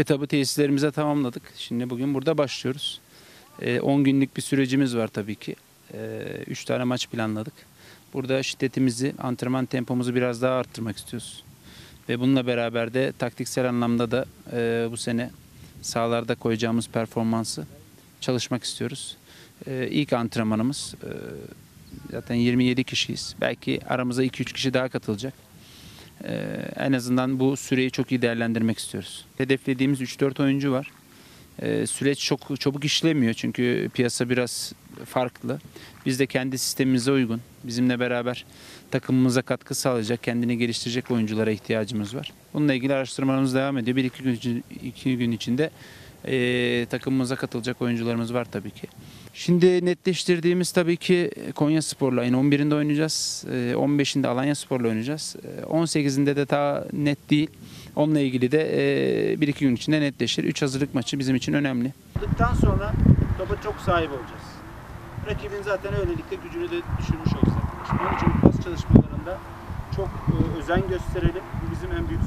etabı tesislerimize tamamladık. Şimdi bugün burada başlıyoruz. Ee, 10 günlük bir sürecimiz var tabii ki. 3 tane maç planladık. Burada şiddetimizi, antrenman tempomuzu biraz daha arttırmak istiyoruz. Ve bununla beraber de taktiksel anlamda da e, bu sene sahalarda koyacağımız performansı çalışmak istiyoruz. E, ilk antrenmanımız e, zaten 27 kişiyiz. Belki aramıza 2-3 kişi daha katılacak. Ee, en azından bu süreyi çok iyi değerlendirmek istiyoruz. Hedeflediğimiz 3-4 oyuncu var. Ee, süreç çok çabuk işlemiyor çünkü piyasa biraz farklı. Biz de kendi sistemimize uygun, bizimle beraber takımımıza katkı sağlayacak, kendini geliştirecek oyunculara ihtiyacımız var. Bununla ilgili araştırmalarımız devam ediyor. Bir iki gün, iki gün içinde ee, takımımıza katılacak oyuncularımız var tabii ki. Şimdi netleştirdiğimiz tabii ki Konya Spor'la ayın 11'inde oynayacağız. Ee, 15'inde Alanya Spor'la oynayacağız. Ee, 18'inde de daha net değil. Onunla ilgili de ee, bir iki gün içinde netleşir. 3 hazırlık maçı bizim için önemli. Aldıktan sonra topa çok sahip olacağız. Rakibin zaten öylelikle gücünü de düşürmüş olacak. Onun için pas çalışmalarında çok e, özen gösterelim. Bu bizim en büyük.